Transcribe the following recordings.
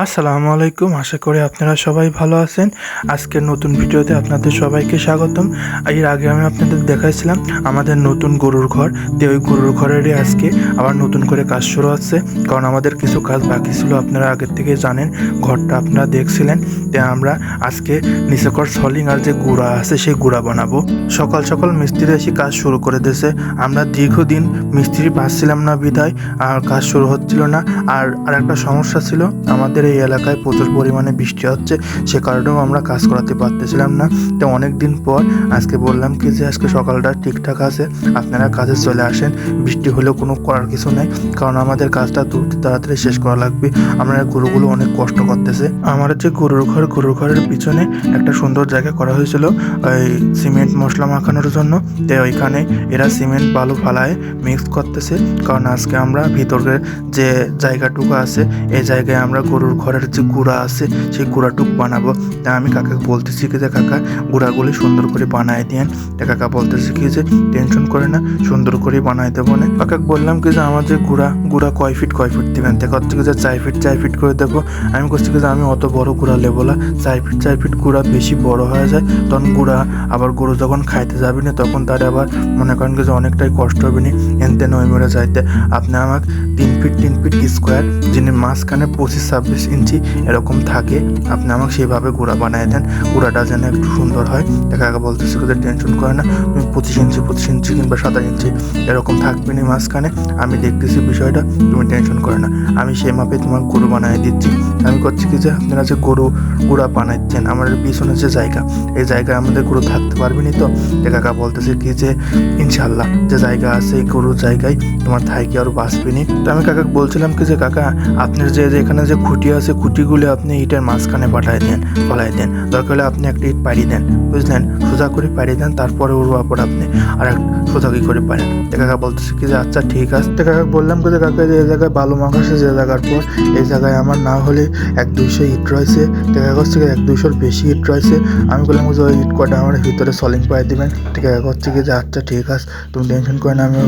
আসসালামু আলাইকুম। আশা করি আপনারা সবাই ভালো আছেন। আজকের নতুন ভিডিওতে আপনাদের সবাইকে স্বাগতম। এর আগে আমি আপনাদের দেখাইছিলাম আমাদের নতুন গরুর ঘর। তো ওই গরুর ঘরেরই আজকে আবার নতুন করে কাজ শুরু হচ্ছে। কারণ আমাদের কিছু কাজ বাকি ছিল, আপনারা আগের থেকে জানেন। ঘরটা আপনারা দেখছিলেন। তো আমরা আজকে নিচেকর সলিং আর যে গুঁড়া আছে, সেই গুঁড়া বানাবো। সকাল সকাল মিস্ত্রি এসে কাজ শুরু করে দিয়েছে। আমরা দীর্ঘদিন মিস্ত্রি পাচ্ছিলাম না বিদায় আর কাজ শুরু হচ্ছিল না। আর আর একটা সমস্যা ছিল, আমাদের এই এলাকায় প্রচুর পরিমাণে বৃষ্টি হচ্ছে, সে কারণেও আমরা কাজ করাতে পারতেছিলাম না। তো অনেক দিন পর আজকে বললাম কি যে আজকে সকালটা ঠিকঠাক আছে, আপনারা কাজে চলে আসেন, বৃষ্টি হলেও কোনো করার কিছু নেই, কারণ আমাদের কাজটা দ্রুত তাড়াতাড়ি শেষ করা লাগবে। আমরা গরুগুলো অনেক কষ্ট করতেছে। আমার যে গরুর ঘর, গরুর ঘরের পিছনে একটা সুন্দর জায়গা করা হয়েছিল, ওই সিমেন্ট মশলা মাখানোর জন্য। তো ওইখানে এরা সিমেন্ট, বালু ফালায় মিক্স করতেছে, কারণ আজকে আমরা ভিতরের যে জায়গাটুকু আছে, এই জায়গায় আমরা গরুর ঘরের যে গুঁড়া আছে, সেই গুঁড়াটুক বানাবো। তা আমি কাকা বলতেছি কি যে কাকা, গুঁড়াগুলি সুন্দর করে বানায় দেন। তা কাকা বলতেছি কি যে টেনশন করে না, সুন্দর করে বানাই দেবো না কাকা বললাম কি যে, আমার যে গুঁড়া গুঁড়া কয় ফিট কয় ফিট দিবেন? তা হচ্ছে কি যে চার ফিট চার ফিট করে দেবো। আমি করছি কি যে, আমি অত বড় গুঁড়া লেবো না। চার ফিট চার ফিট গুঁড়া বেশি বড় হয়ে যায়। তখন গুঁড়া আবার গরু যখন খাইতে যাবি না, তখন তার আবার মনে করেন কি যে, অনেকটাই কষ্ট হবে না? এনতে নয় মরে যাইতে। আপনি আমাকে তিন ফিট তিন ফিট স্কোয়ার যিনি মাঝখানে পঁচিশ, ছাব্বিশ ইঞ্চি এরকম থাকে। আপনি আমাকে সেইভাবে গুঁড়া বানিয়ে দেন, গুঁড়াটা যেন একটু সুন্দর হয়। দেখা আগে বলতেছি যে টেনশন করে না, তুমি পঁচিশ ইঞ্চি পঁচিশ ইঞ্চি কিংবা সাতাশ ইঞ্চি এরকম থাকবে না মাঝখানে। আমি দেখতেছি বিষয়টা, তুমি টেনশন করে না। আমি সেই মাপে তোমার গরু বানিয়ে দিচ্ছি। আমি করছি কি যে, আপনারা যে গরু গুঁড়া বানাচ্ছেন, আমার পিছনে যে জায়গা, এই জায়গায় আমাদের গরু থাকতে পারবে না তো? কাকা বলতেছে কি যে ইনশাল্লাহ যে জায়গা আছে, এই গরুর জায়গায় তোমার থাইকে আরও বাঁচবে নি। তো আমি কাকা বলছিলাম কি যে, কাকা, আপনার যে এখানে যে খুঁটি আছে খুঁটিগুলো আপনি ইটের মাঝখানে পাঠাই দেন ফলাই দেন। দরকার হলে আপনি একটা ইট পাড়ি দেন, বুঝলেন? সোজা করে পাড়ি দেন, তারপরে ওর উপর আপনি। আর এক সোজা কি করে পারেন? তো কাকা বলতেছে কি যে আচ্ছা ঠিক আছে। তো কাকা বললাম যে, কাকা, যে জায়গায় বালু মাখাছে যে জায়গার পর এই জায়গায় আমার না হলে এক দুইশো ইট রয়েছে। তো কাকা হচ্ছে এক দুইশোর বেশি ইট রয়েছে। আমি বললাম যে, ওই ইট কটা আমার ভিতরে সলিং পাই দিবেন। ঠিক আছে হচ্ছে কি যে আচ্ছা ঠিক আছে। তুমি টেনশন করে না, আমি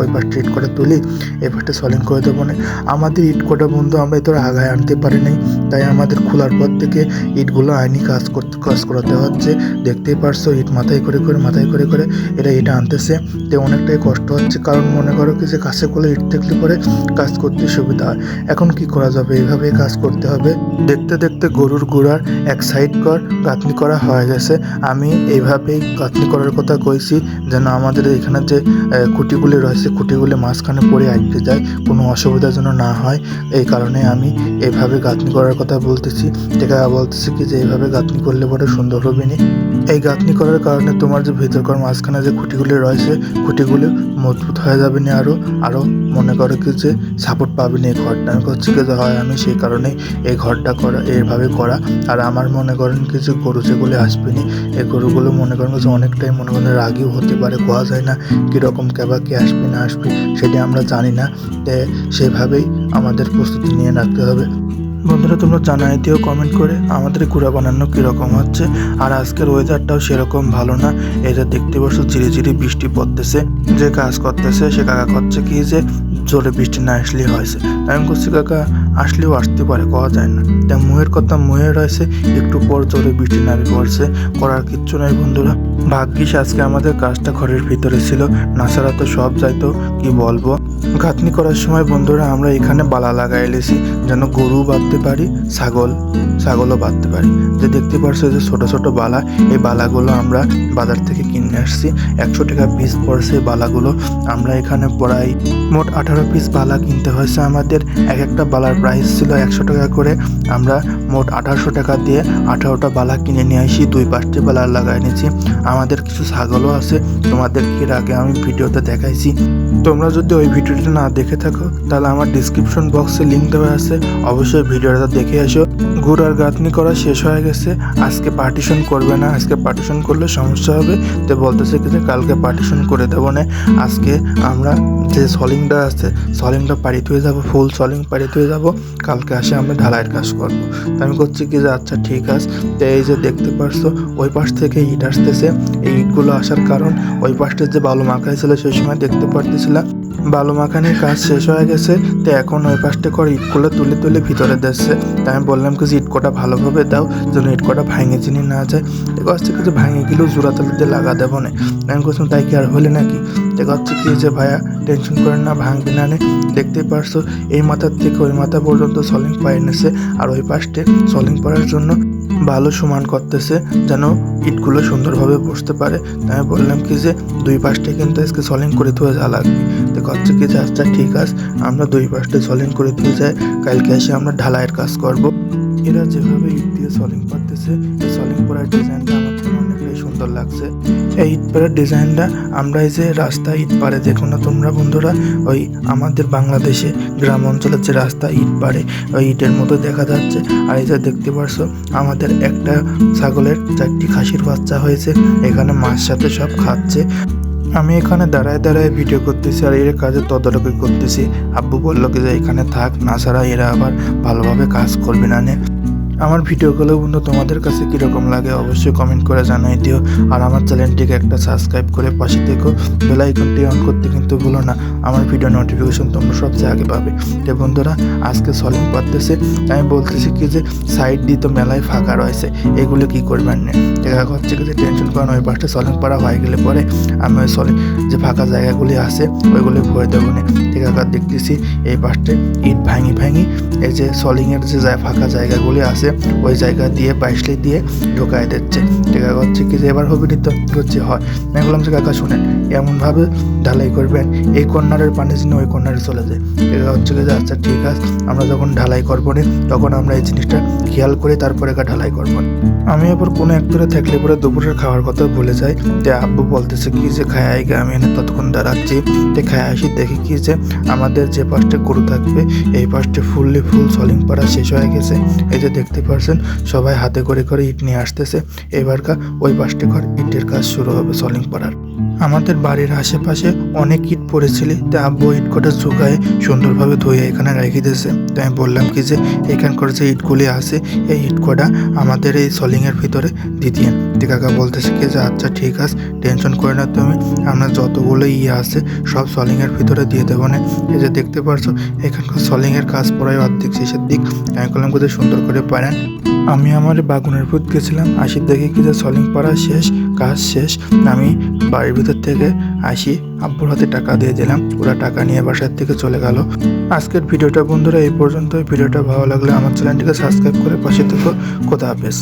ওই পাশটা ইট করে তুলি। এই পাশটা সলিং করে দেবো না। আমাদের ইট কটা বন্ধু আমরা তোর আগায় আনতে পারি নাই। তাই আমাদের খোলার পর থেকে ইটগুলো আইনি কাজ করতে, কাজ করাতে হচ্ছে। দেখতেই পারছ, ইট মাথায় করে করে, মাথায় করে করে এরা ইট আনতেছে। তো অনেকটাই কষ্ট হচ্ছে, কারণ মনে করো কি যে কাছে করলে ইট থাকলে পরে কাজ করতে সুবিধা হয়। এখন কি করা যাবে? এইভাবে কাজ করতে হবে। দেখতে দেখতে গরুর গোড়ার এক সাইড কর, গাঁথনি করা হয়ে গেছে। আমি এইভাবেই গাঁথনি করার কথা কইছি, যেন আমাদের এখানে যে খুঁটিগুলি রয়েছে, খুঁটিগুলি মাঝখানে পড়ে আটকে যায়, কোনো অসুবিধা যেন না হয়। এই কারণে আমি এইভাবে গাঁথনি করার কথা বলতেছি। যেটা বলতেছি কি যে এইভাবে গাঁথনি করলে পরে সুন্দর হবে নি। এই গাঁথনি করার কারণে তোমার যে ভেতরকার মাঝখানে যে খুঁটিগুলি রয়েছে, খুঁটিগুলি মজবুত হয়ে যাবে না আরও আরও মনে করো কি যে সাপোর্ট পাবে না এই ঘরটা। আমি করছি কি যে হয়, আমি সেই কারণেই এই ঘরটা করা, এইভাবে করা। আর আমার মনে করেন কি যে গরু যেগুলি আসবে নি, এই গরুগুলো মনে করেন যে অনেকটাই মনে করেন রাগিও হতে পারে, কোয়া যায় না। কীরকম কেবা কে আসবে না আসবে, সেটা আমরা জানি না। সেভাবেই আমাদের প্রস্তুতি নিয়ে রাখতে হবে। বন্ধুরা, তোমরা জানাই দিও কমেন্ট করে আমাদের গুঁড়া বানানো কীরকম হচ্ছে, আর আজকের ওয়েদারটাও সেরকম ভালো না। যে দেখতে পাচ্ছ ঝিরি ঝিরি বৃষ্টি পড়তেছে। যে কাজ করতেছে, সে কাকা করছে কি যে, জোরে বৃষ্টি না আসলেই হয়েছে। আমি করছি কাকা, আসলেও আসতে পারে, কওয়া যায় না। তা মুহের কথা মুহে রয়েছে, একটু পর জোরে বৃষ্টি নামে পড়ছে। করার কিচ্ছু নাই বন্ধুরা। ভাগ্যিস আজকে আমাদের কাজটা ঘরের ভিতরে ছিল। নাসারা তো সব যাইতো, কি বলব? গাঁথনি করার সময় বন্ধুরা আমরা এখানে বালা লাগাই এলেছি, যেন গরু বাঁধতে পারি, ছাগল, ছাগলও বাঁধতে পারি। যে দেখতে পারছ যে ছোট ছোট বালা, এই বালাগুলো আমরা বাজার থেকে কিনে আসছি। একশো টাকা পিস পড়ছে বালাগুলো। আমরা এখানে প্রায় মোট আঠারো পিস বালা কিনতে হয়েছে আমাদের। এক একটা বালার প্রাইস ছিল একশো টাকা করে। আমরা মোট আঠারোশো টাকা দিয়ে আঠারোটা বালা কিনে নিয়ে আসি, দুই পাঁচটি বালা লাগাই নিয়েছি আমাদের কিছু ছাগলও আছে তোমাদের এর আগে আমি ভিডিওতে দেখাইছি। তোমরা যদি ওই ভিডিওটা না দেখে থাকো, তাহলে আমার ডিসক্রিপশন বক্সে লিঙ্ক দেওয়া আছে। অবশ্যই ভিডিওটা দেখে আসো গুড় আর গাঁথনি করা শেষ হয়ে গেছে। আজকে পার্টিশন করবে না। আজকে পার্টিশন করলে সমস্যা হবে। তো বলতেছে কি যে, কালকে পার্টিশন করে দেবো না। আজকে আমরা যে সলিংটা আছে, সলিংটা পাড়িতে হয়ে যাব ফুল সলিং পাড়িতে হয়ে যাব। কালকে আসে আমরা ঢালাইয়ের কাজ করব। তো আমি করছি কি যে আচ্ছা ঠিক আছে। তো এই যে দেখতে পারছ, ওই পাশ থেকে ইট আসতেছে। এই ইটগুলো আসার কারণ, ওই পাশটার যে বালু মাখাই ছিল সেই সময় দেখতে পারতেছিলাম বালু মাখানির কাজ শেষ হয়ে গেছে, তো এখন ওই পাশটা করে ইটগুলো তুলে তুলে ভিতরে দিচ্ছে। তাই আমি বললাম কি যে ইট ভালোভাবে দাও, যেন ইটকোটা ভাঙে চিনি না যায়। দেখো হচ্ছে কি যে ভাঙে গেলেও জোড়া তালে দিয়ে লাগা দেবো না। আমি বলছিলাম তাই কি আর হলে নাকি? দেখো হচ্ছে কি যে, ভাইয়া, টেনশন করেন না, ভাঙবে না নে। দেখতেই পারছ, এই মাথার থেকে ওই মাথা পর্যন্ত সলিং পায়ে এনেছে আর ওই পাশটে সলিং পড়ার জন্য ভালো সমান করতেছে যেন ইটগুলো সুন্দরভাবে বসতে পারে। তাই আমি বললাম কি যে, দুই পাশটা কিন্তু আজকে সলিং করে ধুয়ে যা লাগবে তো হচ্ছে কি যে আচ্ছা ঠিক আছে, আমরা দুই পাশটা সলিং করে ধুয়ে যাই। কালকে এসে আমরা ঢালাইয়ের কাজ করব। এরা যেভাবে ইট দিয়ে সলিং করতেছে, এই সলিং করার ডিজাইনটা সুন্দর লাগছে। এই ইট পাড়ার ডিজাইনটা, আমরা এই যে রাস্তা ইট পারে দেখো না তোমরা বন্ধুরা? ওই আমাদের বাংলাদেশে গ্রাম অঞ্চলের যে রাস্তা ইট পারে ওই ইটের মতো দেখা যাচ্ছে। আর এই যে দেখতে পারছ, আমাদের একটা ছাগলের চারটি খাসির বাচ্চা হয়েছে, এখানে মাছ সাথে সব খাচ্ছে। আমি এখানে দাঁড়ায় দাঁড়ায় ভিডিও করতেছি আর এর কাজে তদারকি করতেছি। আব্বু বলল যে এখানে থাক, না ছাড়া এরা আবার ভালোভাবে কাজ করবে না নে। আমার ভিডিওগুলো বন্ধু তোমাদের কাছে কীরকম লাগে অবশ্যই কমেন্ট করে জানাই দিও। আর আমার চ্যানেলটিকে একটা সাবস্ক্রাইব করে পাশে থেকো। বেল আইকনটি অন করতে কিন্তু ভুলো না। আমার ভিডিও নোটিফিকেশন তোমরা সবচেয়ে আগে পাবে। তো বন্ধুরা, আজকে সলিং পারতেছে। আমি বলতেছি কি যে সাইড দিয়ে তো মেলায় ফাঁকা রয়েছে। এগুলো কি করবেন না? দেখা হচ্ছে কি যে টেনশন করেন ওই পাশটা সলিং পাড়া হয়ে গেলে পরে আমি ওই সলিং যে ফাঁকা জায়গাগুলি আছে, ওইগুলি ভরে দেবো না। ঠিক দেখতেছি এই পাশটা ইট ভাঙি ভাঙি, এই যে সলিংয়ের যে ফাঁকা জায়গাগুলি আছে ওই জায়গা দিয়ে বাইশলি দিয়ে ঢোকায় দিচ্ছে। আছে হচ্ছে কি যে এবার হবে নি তো হচ্ছে হয়। আমি বললাম যে কাকা, শুনেন, এমনভাবে ঢালাই করবেন, এই কর্নারের পানি যেন ওই কর্নারে চলে যায়। আছে হচ্ছে কি যে আচ্ছা ঠিক আছে, আমরা যখন ঢালাই করব তখন আমরা এই জিনিসটা খেয়াল করে, তারপরে একা ঢালাই করব। আমি আবার কোনো একতরে থাকলে পরে দুপুরের খাওয়ার কথা ভুলে যাই। যে আব্বু বলতেছে, কি যে খায় আইগে আমি এনে ততক্ষণ দাঁড়াচ্ছি। তে খায় আসি, দেখি কি যে আমাদের যে পাশটা গরু থাকবে, এই পাশটা ফুললি ফুল সলিং পাড়া শেষ হয়ে গেছে। এই যে দেখতে পারছেন সবাই হাতে করে করে ইট নিয়ে আসতেছে। এবারকার ওই পাঁচটি ঘর ইটের কাজ শুরু হবে সলিং পাড়ার। আমাদের বাড়ির আশেপাশে অনেক ইট পড়েছিল, তা আব্বু ইট কটা শুকায় সুন্দরভাবে ধুয়ে এখানে রেখে দিয়েছে। তাই আমি বললাম কি যে, এখানকার যে ইটগুলি আছে, এই ইট কটা আমাদের এই সলিংয়ের ভিতরে দিদিয়েন তো কাকা বলতেছে কি যে আচ্ছা ঠিক আছে, টেনশন করে না তুমি, আমরা যতগুলো ইয়ে আছে, সব সলিংয়ের ভিতরে দিয়ে দেবো না। এই যে দেখতে পারছ, এখানকার সলিংয়ের কাজ পড়ায় অর্ধেক শেষের দিক। আমি করলাম কোথায় সুন্দর করে পারেন। আমি আমার বাগুনের ভূত গেছিলাম, আশির দেখে কি যে সলিং পড়া শেষ, কাজ শেষ। আমি বাড়ির ভিতর থেকে আসি, আব্বুর হাতে টাকা দিয়ে দিলাম, ওরা টাকা নিয়ে বাসার থেকে চলে গেল। আজকের ভিডিওটা বন্ধুরা এই পর্যন্ত ভিডিওটা ভালো লাগলে আমার চ্যানেলটিকে সাবস্ক্রাইব করে পাশে থেকো। কোথা হাফেজ।